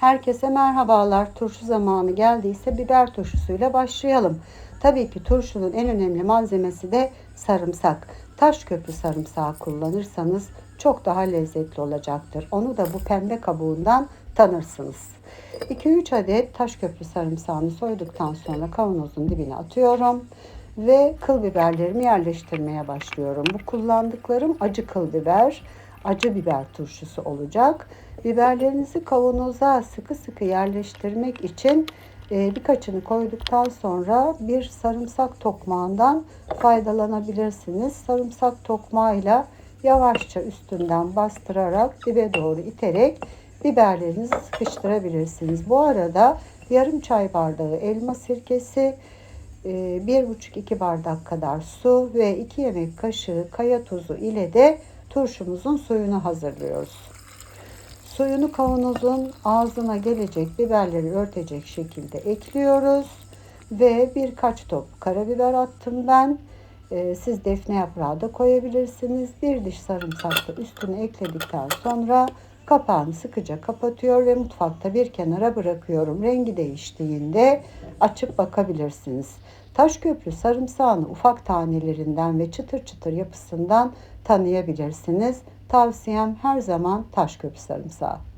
Herkese merhabalar. Turşu zamanı geldiyse biber turşusuyla başlayalım. Tabii ki turşunun en önemli malzemesi de sarımsak. Taş köprü sarımsağı kullanırsanız çok daha lezzetli olacaktır. Onu da bu pembe kabuğundan tanırsınız. 2-3 adet taş köprü sarımsağını soyduktan sonra kavanozun dibine atıyorum ve kıl biberlerimi yerleştirmeye başlıyorum. Bu kullandıklarım acı kıl biber, acı biber turşusu olacak. Biberlerinizi kavanoza sıkı sıkı yerleştirmek için e, birkaçını koyduktan sonra bir sarımsak tokmağından faydalanabilirsiniz. Sarımsak tokmağıyla yavaşça üstünden bastırarak dibe doğru iterek biberlerinizi sıkıştırabilirsiniz. Bu arada yarım çay bardağı elma sirkesi, 1,5-2 e, bardak kadar su ve 2 yemek kaşığı kaya tuzu ile de turşumuzun suyunu hazırlıyoruz. Suyunu kavanozun ağzına gelecek biberleri örtecek şekilde ekliyoruz. Ve birkaç top karabiber attım ben. Ee, siz defne yaprağı da koyabilirsiniz. Bir diş sarımsak da üstüne ekledikten sonra kapağını sıkıca kapatıyor ve mutfakta bir kenara bırakıyorum. Rengi değiştiğinde açıp bakabilirsiniz. Taş köprü sarımsağını ufak tanelerinden ve çıtır çıtır yapısından tanıyabilirsiniz. Tavsiyem her zaman taş köprü sarımsağı.